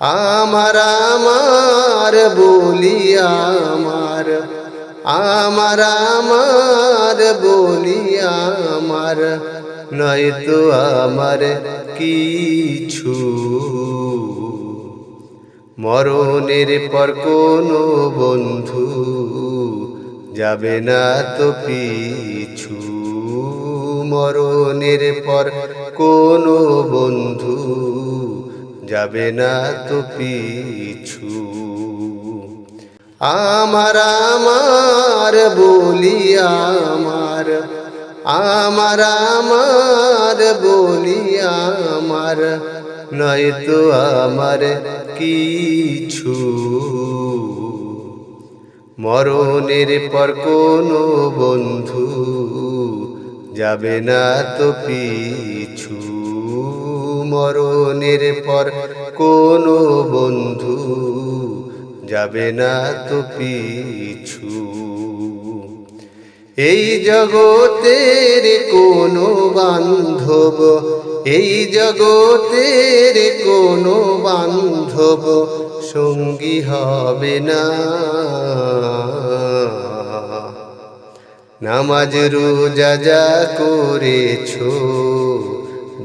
আমার আমার বলি আমার আমার আমার বলি আমার, নয়তো আমার কিছু। মরণের পর কোনো বন্ধু যাবে না তো পিছু। মরণের পর কোনো বন্ধু যাবে না তো পিছু। আমার আমার বলি আমার আমার আমার বলি আমার নয়তো আমার কিছু। মরণের পর কোনো বন্ধু যাবে না তো পিছু। মরণের পর কোনো বন্ধু যাবে না তো পিছু। এই জগতের কোনো বান্ধব, এই জগতের কোনো বান্ধব সঙ্গী হবে না। নামাজ রোজা যা করেছ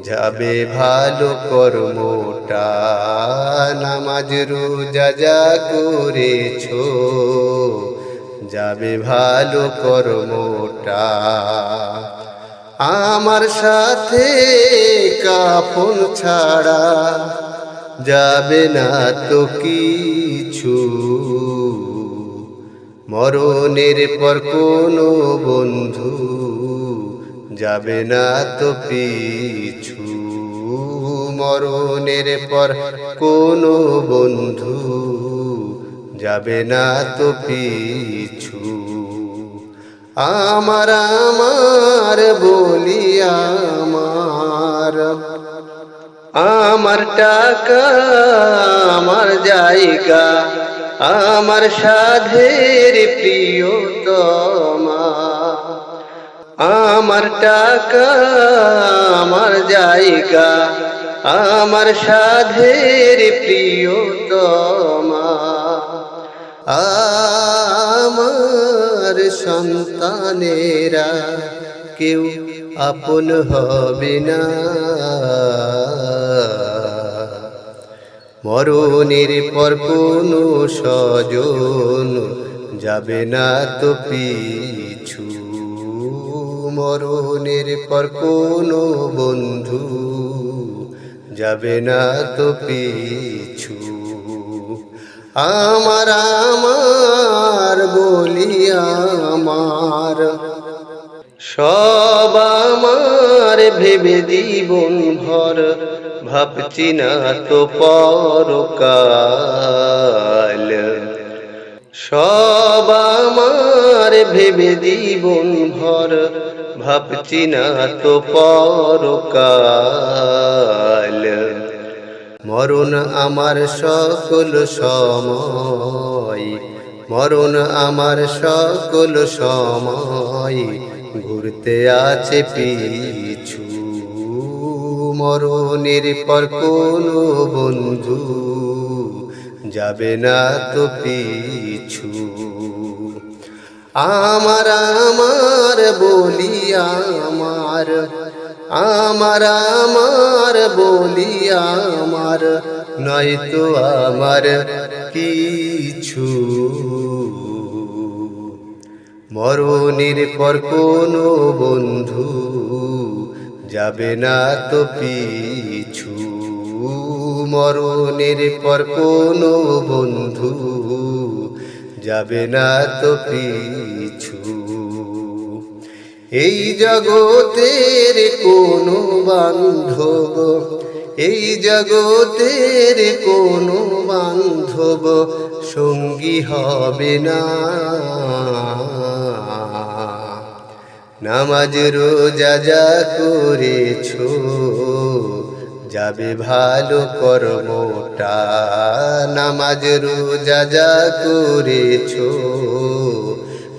যাবে ভালো কর্মটা। নামাজ রোজা যা করেছ যাবে ভালো কর্মটা। আমার সাথে কাপন ছাড়া যাবে না তো কিছু। মরণের পর কোনো বন্ধু যাবে না তো পিছু। মরণের পর কোনো বন্ধু যাবে না তো পিছু। আমার আমার বলি আমার। আমার টাকা, আমার জায়গা, আমার সাধের প্রিয়তমা। আমার টাকা, আমার জায়গা, আমার সাধের প্রিয়তমা। আমার সন্তানেরা কেউ আপন হবে না। মরণের পর কোনো স্বজন যাবে না তো পিছু। মরণের পর কোনো বন্ধু যাবে না তো পিছু। আমার আমার, বলি আমার। সব আমার ভেবে জীবন ভর, ভাবছি না তো পরকাল। সব আমার ভেবে জীবন ভর, ভাবছি না তো পরকাল। মরণ আমার সকল সময়, মরণ আমার সকল সময়, ঘুরতে আছে পিছু। মরণের পর কোনো বন্ধু যাবে না তো পিছু। আমার আমার বলি আমার আমার আমার বলি আমার, নয়তো আমার কিছু মরণের পর কোনো বন্ধু যাবে না তো পিছু। মরণের পর কোনো বন্ধু যাবে না তো পিছু। এই জগতের কোনো বান্ধব, এই জগতের কোনো বান্ধব সঙ্গী হবে না। নামাজ রোজা যা করেছ যাবে ভালো কর্মটা। নামাজ রোজা যা করেছ,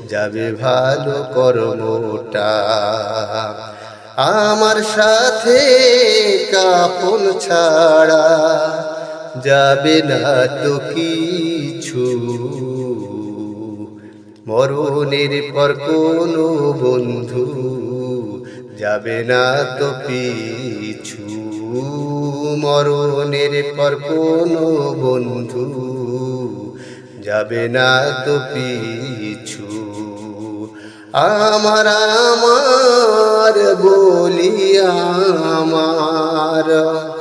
যাবে ভালো কর্মটা। আমার সাথে কাপন ছাড়া যাবে না তো কিছু। মরণের পর কোনো বন্ধু যাবে না তো পিছু। মরণের পর কোনো বন্ধু যাবে না তো পিছু। আমার আমার বলি আমার।